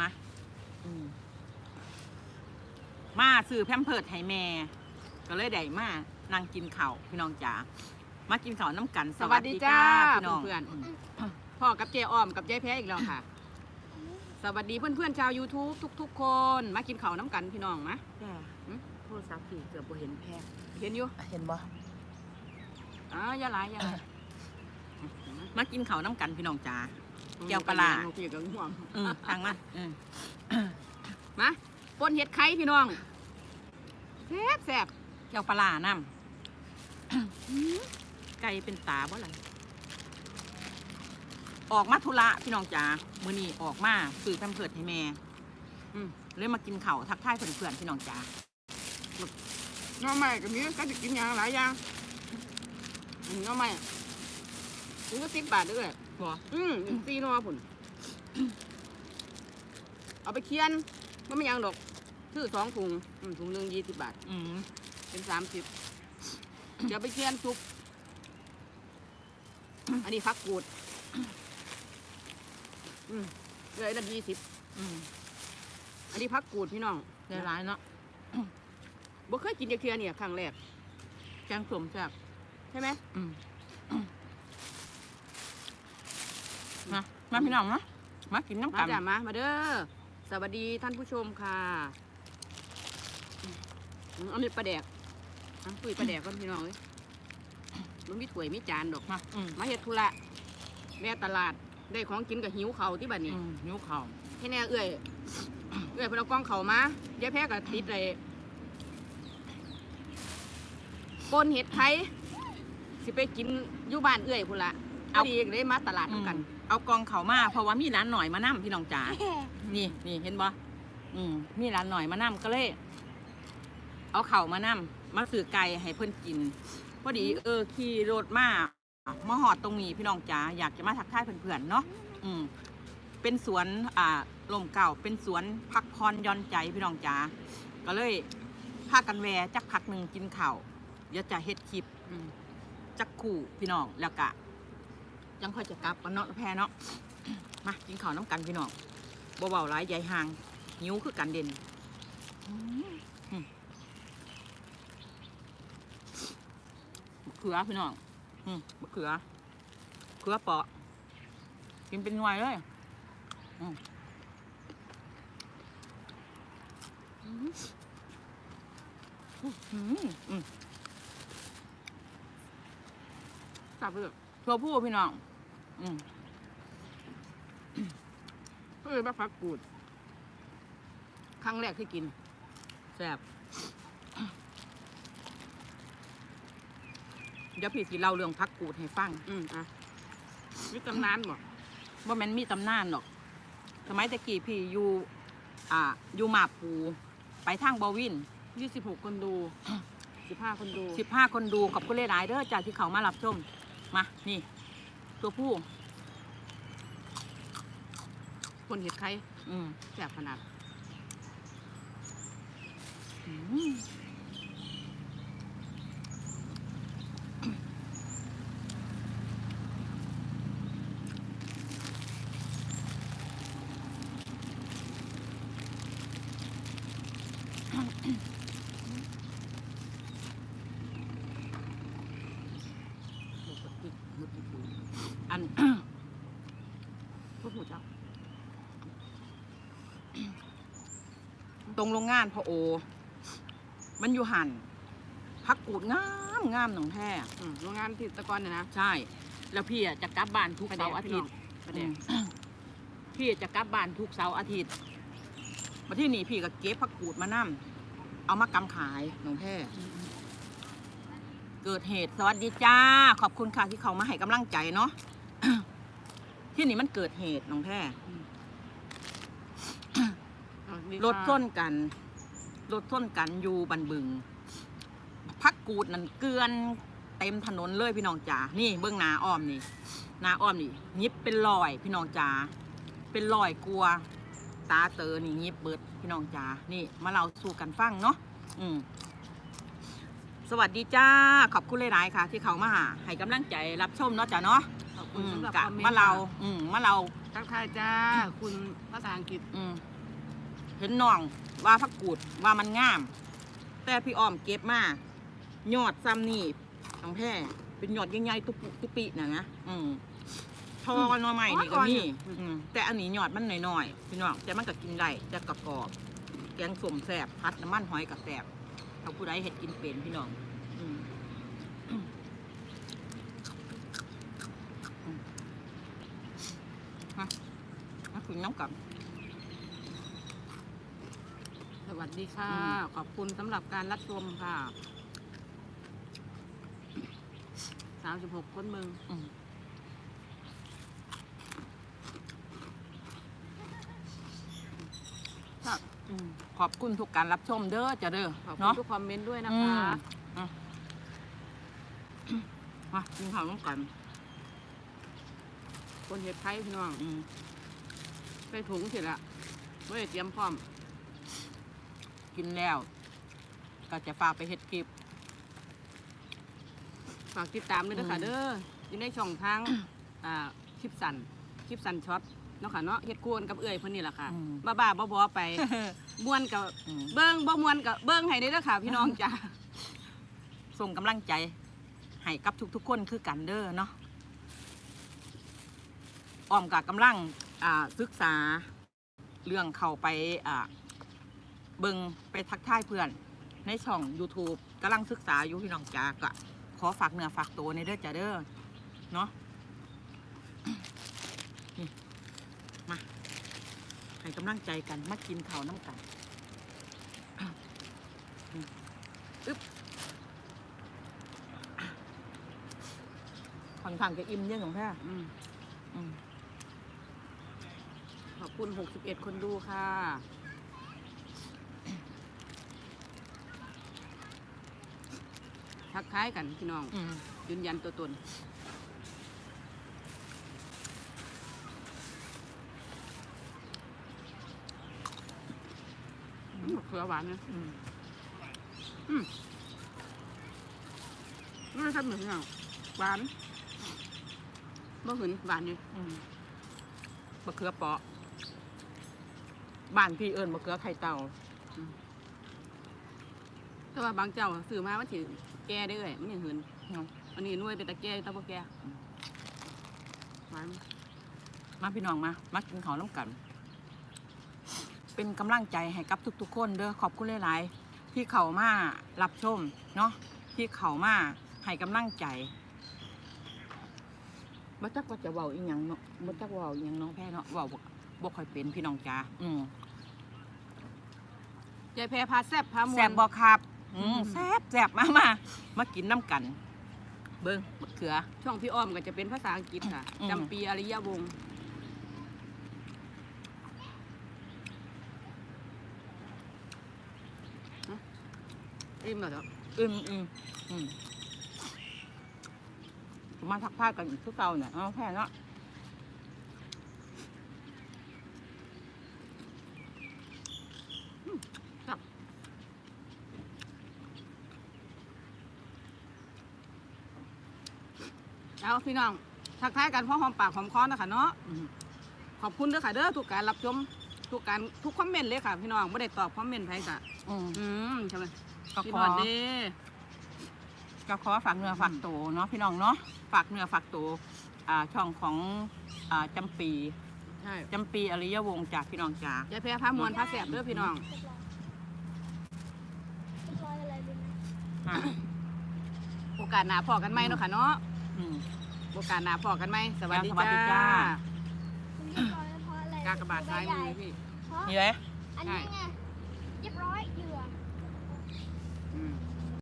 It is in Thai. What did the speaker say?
มาอืมมาซื้อแพมเพิร์ดให้แม่ ก็เลยได้มานั่งกินข้าวพี่น้องจ๋ามากินข้าวน้ำกัน สวัสดีจ้าพี่น้องเพื่อนมพ่อกับเจอ้อมกับเจ๊แพ้อีกแล้วค่ะ สวัสดีเพื่อนๆชาว YouTube ทุก ๆ คน มากินข้าวน้ำกันพี่น้องนะแม่โทรศัพท์พี่เกือบบ่เห็นแพงเห็นอยู่เห็นบ่อ๋ออย่าหลายอย่าหลายมากินข้าวน้ำกันพี่น้องจ๋า แก้วปลาร้าหนูพี่กับห่วงอืมทางมาอืมมาปนเห็ดไข่พี่น้องแซ่บแซ่บเจ้าปลาร้าน้ำไก่เป็นตาบ่ล่ะออกมาธุระพี่น้องจ๋ามื้อนี้ออกมาซื้อแพมเพิร์ดให้แม่อืมเลยมากินข้าวทักทายเพื่อนๆพี่น้องจ๋าหน้อใหม่กับนี้ก็จะกินอย่างหลายอย่างอืมหน้อใหม่ถุงก็สิบบาทด้วย บ่อืมซีหนอผุนเอาไปเคียนมันไม่ยังดอกซื้อสองถุงอืมถุงหนึ่งยี่สิบบาท อืมเป็นสามสิบเดี๋ยวไปเคียนซุป อันนี้พักกูด อืมเลยละยี่สิบอืมอันนี้พักกูดพี่น้องได้หลายเนาะบ่เคยกินเคียเนี่ยครั้งแรก แกงส้มแซ่บใช่ไหมอืม มามาพี่น้องนะมากินน้ำมากันจ้ามา มาเด้อ สวัสดีท่านผู้ชมค่ะอืมอันนี้ปลาแดกอะปุ้ยปลาแดกก่อนพี่น้องเอ้ยมันมีถ้วยมีจานดอก มาอืมมาเฮ็ดธุระแม่ตลาดได้ของกินกับหิวเขาวที่บัดนี้ อืมนิ้วเข่าให้แน่เอื้อย เอื้อยเพนเอากล้องเขามายายแพ้กับติดเลยปนเห็ดไข่สิไปกินอยู่บ้านเอื้อยพุ่นละเอาดีเลยมาตลาดนำกันเอากองเข่ามาเพราะว่ามีร้านหน่อยมานั่พี่น้องจ๋า นี่นี่เห็นบ่อืมมีร้านหน่อยมานั่ก็เลย เอาเข่าวมานั่มาสื่อไก่ให้เพื่อนกิน พอดีเออขี่รถมามาหอดตรงนี้พี่น้องจ๋าอยากจะมาทักทายเพื่อนๆเนาะอืมเป็นสวนอ่าลมเก่าเป็นสวนพักพรหย่อนใจพี่น้องจ๋าก็เลยพากันแวะจักพักหนึ่งกินข้าวเดี๋ยวจะเฮ็ดคลิปอืมจักคู่พี่น้องแล้วก็ จังค่อยจะกลับกันเนาะแพรเนาะมากินข้าวน้ำกันพี่น้องบ่เบาหลายใหญ่ห่างหิ้วคือกันเด่นอืมอืมมะเขือพี่น้องอืมะเขือเขือเปาะกินเป็นหน่วยเลยกลับไปเลยตัวผู้พี่น้อง อืมเอ้ยมาพักกูด ครั้งแรกที่กินแซ่บเดี๋ยวพี่สิเล่าเรื่องพักกูดให้ฟัง อืมอะมีตำนานบ่ว่ามันมีตำนานหรอก สมัยตะกี้พี่อยู่ อ่า อยู่หมาปู ไปทางบอวิน ยี่สิบหกคนดูสิบห้าคนดูสิบห้าคนดูขอบคุณหลายๆเด้อจากที่เขามารับชม มา นี่ ตัวผู้คนเห็ดไข่อืมแสบขนาดอืมอัน พวกหูเจ้า ต รงโรงงานพอโอ มันอยู่หันพักกูดงามงามหนองแท้อืมโรงงานที่ตะกอนเนี่ยนะใช่ แล้วพี่อะจะกลับบ้านทุกเสาร์อาทิตย์ประเด็นอืมพี่จะกลับบ้านทุกเสาร์อาทิตย์มาที่นี่พี่ก็เก็บผักกูดมานั่เอามากำขายหนองแท้เกิดเหตุสวัสดีจ้า ขอบคุณค่ะที่เขามาให้กำลังใจเนาะที่นี่มันเกิดเหตุหนองแท้ รถส้นกัน รถส้นกันอยู่บันบึง พักกูดนั่นเกลือนเต็มถนนเลยพี่น้องจ๋า นี่เบื้องหนาอ้อมนี่หนาอ้อมนี่ยิบเป็นรอยพี่น้องจ๋า เป็นรอยกลัว ตาเตอนี่ยิบเบิดพี่น้องจ๋า นี่มาเราสู่กันฟังเนาะ อืมสวัสดีจ้า ขอบคุณหลายๆค่ะ ที่เขามาหาให้กำลังใจรับชมเนาะจ้าเนาะขอบคุอืณมสำหรับกะคอมเมนต์มาเราค่ะอืมมาเรา ทักทายจ้า คุณภาษาอังกฤษ อืม เห็นน้องว่าพักกูดว่ามันงาม แต่พี่อ้อมเก็บมายอดซ้ำนี่ทั้งแพร่เป็นยอดใหญ่ๆตุปุตุปิน่ะนะอืมทอหน่อใหม่นี่ก็มีอืมแต่อันนี้ยอดมันน้อยๆพี่น้องแต่มันก็กินได้แต่กรอบๆแกงส้มแซ่บพัดน้ำมันหอยกับแซ่บถ้าผู้ใดเห็ดกินเป็นพี่น้องอืมอืมอืมฮะมาคุยน้ำกับ ส วัสดีค่ะอืมขอบคุณสำหรับการรับชมค่ะสามสิบหกคนเมืองอืมค่ะอืมขอบคุณทุกการรับชมเด้อจ้ะเด้อขอบคุณเนาะทุกคอมเมนต์ด้วยนะอืคะมอะมากินข้าวน้ำกัน คนเห็ดไทยพี่น้องอืมไปถุงเสร็จละไม่ได้เตรียมพร้อม กินแล้ว ก็จะฝากไปเฮ็ดคลิป ฝากติดตามด้วยนะคะอืมเด้ออยู่ในช่องทางอ่าคลิปสันคลิปสันช็อตเนาะค่ะเนาะเฮ็ดกวนกับเอื่อยเพิ่นนี่แหละค่ะอืมบ้าๆบอๆไปม่วนกับอืมเบิ้งบ่ม่วนกับเบิ้งให้ได้เด้อค่ะ พี่น้องจ้าส่งกำลังใจให้กับทุกๆคนคือกันเด้อเนาะอ้อมกับกำลังอ่าศึกษา เรื่องเข้าไปอ่า เบิงไปทักทายเพื่อน ในช่อง YouTube กำลังศึกษาอยู่พี่น้องจ้าก็ขอฝากเนื้อฝากตัวในเด้อจ้าเด้อเนาะนี่มาให้กำลังใจกันมากินข้าวน้ำกันอืมอึ๊บค่อนข้างจะอิ่มเยอะของแพ้อืมอืมขอบคุณ 61 คนดูค่ะ ทักทายกันพี่น้องอืมยืนยันตัวตนอืมเขือหวานนะอืมไม่ใช่เหมือนกันหวานบ่หืนหวานอยู่อืมมะเขือเปาะบ้านพี่เอิญมะเขือไข่เต่า แต่ว่าบางเจ้าซื้อมามันถือแก่ได้เลยมันยังหืนเนาะอันนี้หน่วยเป็นตะแก่ตะบ่แก่หวานมาพี่น้องมา มากินข้าวน้ำกัน เป็นกำลังใจให้กับทุกๆคนเด้อขอบคุณหลายๆที่เขามารับชมเนาะที่เขามาให้กำลังใจบ่จักว่าจะเว้าอีหยังเนาะบ่จักเว้าอีหยังน้องแพ้เนาะเว้าบ่บ่ค่อยเป็นพี่น้องจ้าอืมยายแพรพาแซบพามวนแซ่บบ่ครับ อือืมมแซ่บแซ่บมามามากินน้ำกัน เบิ่งมะเขือ ช่องพี่อ้อมก็จะเป็นภาษาอังกฤษค่ะอืม จำปีอริยวงศ์ฮะอิ่มแล้วเหรออืมอืมอืมมาทักทายกันอีกทุกเก่าเนี่ยเอาแค่เนาะ เอาพี่น้องทักทายกันเพราะหอมปากหอมคอนะคะเนาะอืมขอบคุณเด้อค่ะเด้อทุกการรับชมทุกการทุกคอมเมนต์เลยค่ะพี่น้องไม่ได้ตอบคอมเมนต์ใครค่ะอืมอืมใช่ไหมก็พี่ขนออดเด้ก็ขอฝากเนื้อฝากตัวเนาะพี่น้องเนาะฝากเนื้อฝากตัวอ่าช่องของอ่าจำปีใช่จำปีอริยวงศ์จากพี่น้องจ้ายายแพรพามวนพาแสบเด้อพี่น้องรอยอะไรเลยนะอะโอกาสหน้าพอกันไหมเนาะค่ะเนาะอืมโอ กาสหน้าพอกันไหมสวัสดีสวัสดีจ้าจ้าคุณเรียบร้อยเพราะอะไรกากระบาดซ้ายมือพี่เพราะนี่เลยอันนี้ไงเรียบร้อยเหยื่ออืม